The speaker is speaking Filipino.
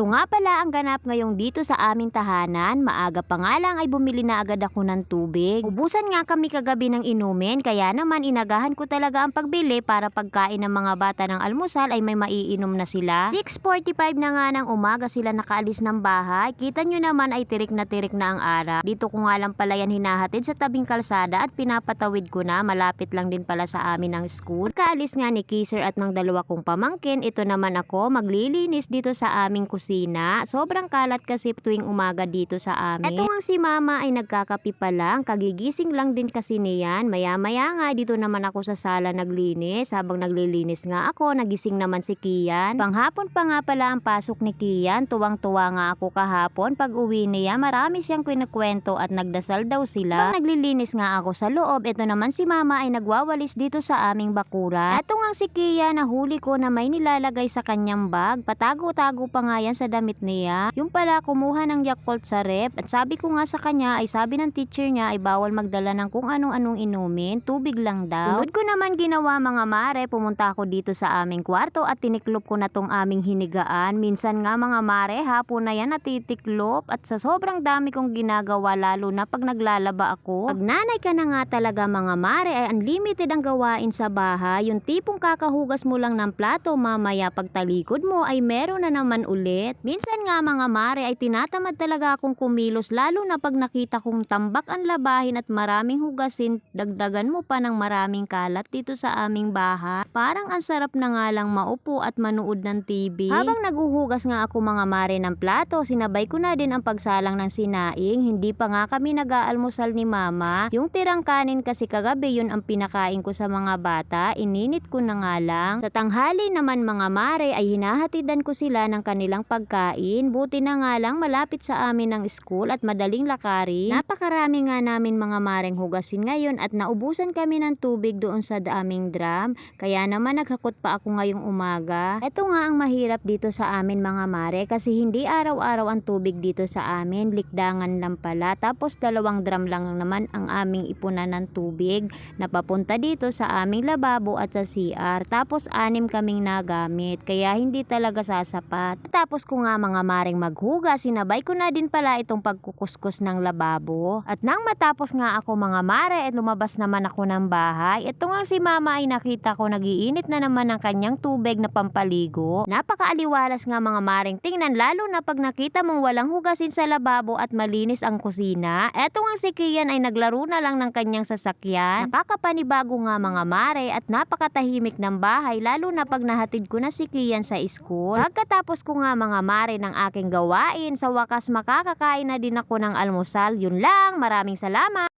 Ito nga pala ang ganap ngayong dito sa aming tahanan. Maaga pa nga lang ay bumili na agad ako ng tubig. Ubusan nga kami kagabi ng inumin kaya naman inagahan ko talaga ang pagbili para pagkain ng mga bata ng almusal ay may maiinom na sila. 6.45 na nga ng umaga sila nakaalis ng bahay. Kita nyo naman ay tirik na tirik na ang araw. Dito ko nga lang pala yan hinahatid sa tabing kalsada at pinapatawid ko na. Malapit lang din pala sa amin ang school. Kaalis nga ni Kiser at ng dalawa kong pamangkin. Ito naman ako maglilinis dito sa aming kusina. Sobrang kalat kasi tuwing umaga dito sa amin. Ito nga si mama ay nagkakapi pa lang. Kagigising lang din kasi niyan. Maya-maya nga dito naman ako sa sala naglinis. Habang naglilinis nga ako, nagising naman si Kian. Panghapon pa nga pala ang pasok ni Kian. Tuwang-tuwa nga ako kahapon. Pag uwi niya, marami siyang kinikwento at nagdasal daw sila. Habang naglilinis nga ako sa loob, ito naman si mama ay nagwawalis dito sa aming bakuran. Ito nga si Kian, nahuli ko na may nilalagay sa kanyang bag. Patago-tago pa nga yan sa damit niya. Yung pala, kumuha ng Yakult sa rep. At sabi ko nga sa kanya, ay sabi ng teacher niya ay bawal magdala ng kung anong-anong inumin. Tubig lang daw. Sunod ko naman ginawa mga mare, pumunta ako dito sa aming kwarto at tiniklop ko na tong aming hinigaan. Minsan nga mga mare, hapon na yan natitiklop at sa sobrang dami kong ginagawa lalo na pag naglalaba ako. Pag nanay ka na nga talaga mga mare ay unlimited ang gawain sa bahay. Yung tipong kakahugas mo lang ng plato mamaya pag talikod mo ay meron na naman ulit. Minsan nga mga mare ay tinatamad talaga akong kumilos lalo na pag nakita kong tambak ang labahin at maraming hugasin, dagdagan mo pa ng maraming kalat dito sa aming bahay. Parang ang sarap na nga lang maupo at manood ng TV. Habang naguhugas nga ako mga mare ng plato, sinabay ko na din ang pagsalang ng sinaing. Hindi pa nga kami nag-aalmusal ni mama. Yung tirang kanin kasi kagabi yun ang pinakain ko sa mga bata. Ininit ko na nga lang. Sa tanghali naman mga mare ay hinahatidan ko sila ng kanilang pagkain. Buti na nga lang malapit sa amin ang school at madaling lakarin. Napakarami nga namin mga mareng hugasin ngayon at naubusan kami ng tubig doon sa daming drum. Kaya naman naghakot pa ako ngayong umaga. Ito nga ang mahirap dito sa amin mga mare kasi hindi araw-araw ang tubig dito sa amin. Likdangan lang pala. Tapos dalawang drum lang naman ang aming ipunan ng tubig na papunta dito sa aming lababo at sa CR. Tapos anim kaming nagamit kaya hindi talaga sasapat. Tapos ko nga mga maring maghugas, sinabay ko na din pala itong pagkukuskus ng lababo. At nang matapos nga ako mga mare at lumabas naman ako ng bahay, ito nga si mama ay nakita ko nagiinit na naman ng kanyang tubig na pampaligo. Napakaaliwalas nga mga maring tingnan lalo na pag nakita mong walang hugasin sa lababo at malinis ang kusina. Eto nga si Kian ay naglaro na lang ng kanyang sasakyan. Nakakapanibago nga mga mare at napakatahimik ng bahay lalo na pag nahatid ko na si Kian sa school. Pagkatapos ko nga mga mare ng aking gawain, sa wakas makakakain na din ako ng almusal. Yun lang, maraming salamat!